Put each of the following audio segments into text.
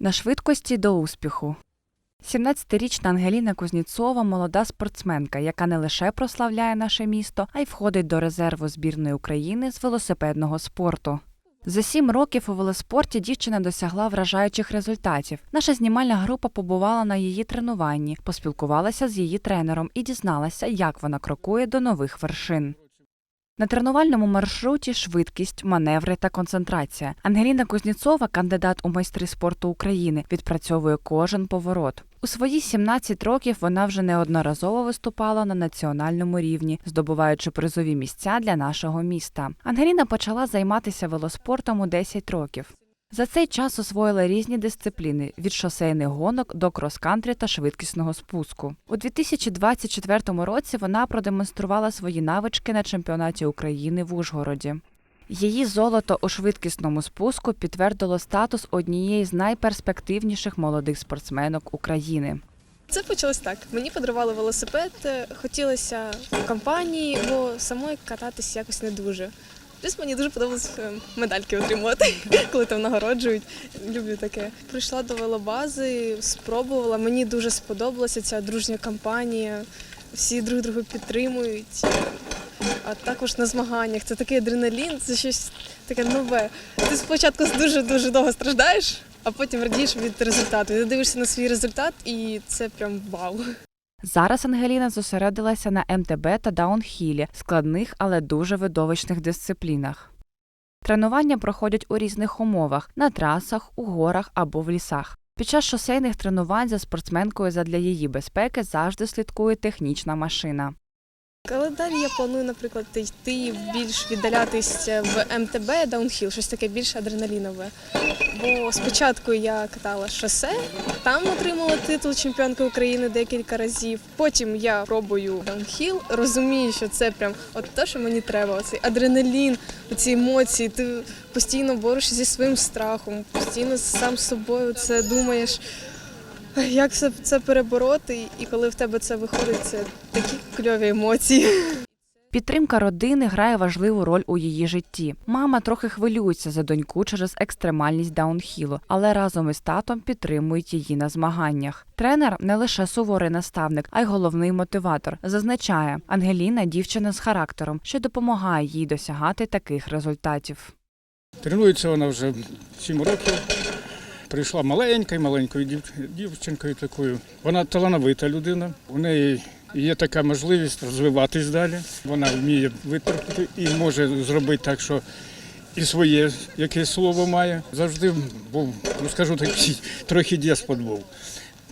На швидкості до успіху. 17-річна Ангеліна Кузніцова молода спортсменка, яка не лише прославляє наше місто, а й входить до резерву збірної України з велосипедного спорту. За сім років у велоспорті дівчина досягла вражаючих результатів. Наша знімальна група побувала на її тренуванні, поспілкувалася з її тренером і дізналася, як вона крокує до нових вершин. На тренувальному маршруті швидкість, маневри та концентрація. Ангеліна Кузніцова, кандидат у майстри спорту України, відпрацьовує кожен поворот. У свої 17 років вона вже неодноразово виступала на національному рівні, здобуваючи призові місця для нашого міста. Ангеліна почала займатися велоспортом у 10 років. За цей час освоїла різні дисципліни від шосейних гонок до крос-кантрі та швидкісного спуску. У 2024 році вона продемонструвала свої навички на чемпіонаті України в Ужгороді. Її золото у швидкісному спуску підтвердило статус однієї з найперспективніших молодих спортсменок України. Це почалось так. Мені подарували велосипед, е, хотілося в компанії, бо самої кататися якось не дуже. Плюс мені дуже подобалось е, медальки отримувати, коли там нагороджують. Люблю таке. Прийшла до велобази, спробувала. Мені дуже сподобалася ця дружня компанія. Всі друг друга підтримують. А також на змаганнях це такий адреналін, це щось таке нове. Ти спочатку дуже дуже довго страждаєш, а потім радієш від результату. Ти дивишся на свій результат, і це прям вау. Зараз Ангеліна зосередилася на МТБ та даунхілі, складних, але дуже видовищних дисциплінах. Тренування проходять у різних умовах на трасах, у горах або в лісах. Під час шосейних тренувань за спортсменкою задля її безпеки завжди слідкує технічна машина. Календарі я планую, наприклад, йти більш віддалятись в МТБ, даунхіл, щось таке більш адреналінове. Бо спочатку я катала шосе, там отримала титул чемпіонки України декілька разів. Потім я пробую даунхіл, розумію, що це прям от те, що мені треба. Оцей адреналін, оці емоції. Ти постійно борешся зі своїм страхом, постійно сам з собою це думаєш. Як це, це перебороти, і коли в тебе це виходить, це такі кльові емоції. Підтримка родини грає важливу роль у її житті. Мама трохи хвилюється за доньку через екстремальність даунхілу, але разом із татом підтримують її на змаганнях. Тренер не лише суворий наставник, а й головний мотиватор. Зазначає, Ангеліна дівчина з характером, що допомагає їй досягати таких результатів. Тренується вона вже 7 років. Прийшла маленькою, маленькою дівчинкою такою. Вона талановита людина. У неї є така можливість розвиватись далі. Вона вміє витерпіти і може зробити так, що і своє якесь слово має. Завжди був, ну скажу такий, трохи деспот був.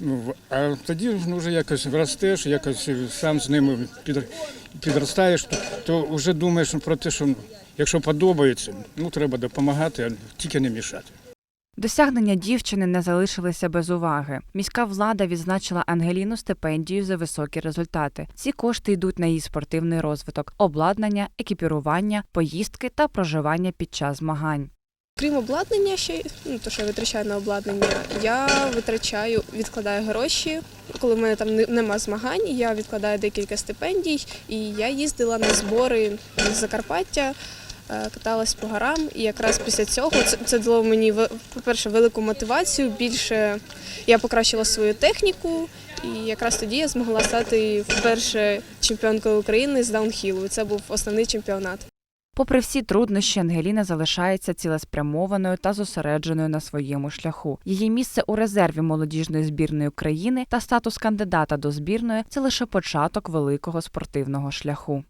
Ну, А тоді ну, вже якось ростеш, якось сам з ними під, підростаєш, то вже думаєш про те, що якщо подобається, ну треба допомагати, а тільки не мішати. Досягнення дівчини не залишилися без уваги. Міська влада відзначила Ангеліну стипендію за високі результати. Ці кошти йдуть на її спортивний розвиток, обладнання, екіпірування, поїздки та проживання під час змагань. Крім обладнання, ще ну то, що я витрачаю на обладнання, я витрачаю, відкладаю гроші. Коли в мене там нема змагань, я відкладаю декілька стипендій, і я їздила на збори з Закарпаття. Е, Каталась по горам, і якраз після цього це, це дало мені по-перше велику мотивацію. Більше я покращила свою техніку, і якраз тоді я змогла стати вперше чемпіонкою України з даунхілу. Це був основний чемпіонат. Попри всі труднощі, Ангеліна залишається цілеспрямованою та зосередженою на своєму шляху. Її місце у резерві молодіжної збірної України та статус кандидата до збірної це лише початок великого спортивного шляху.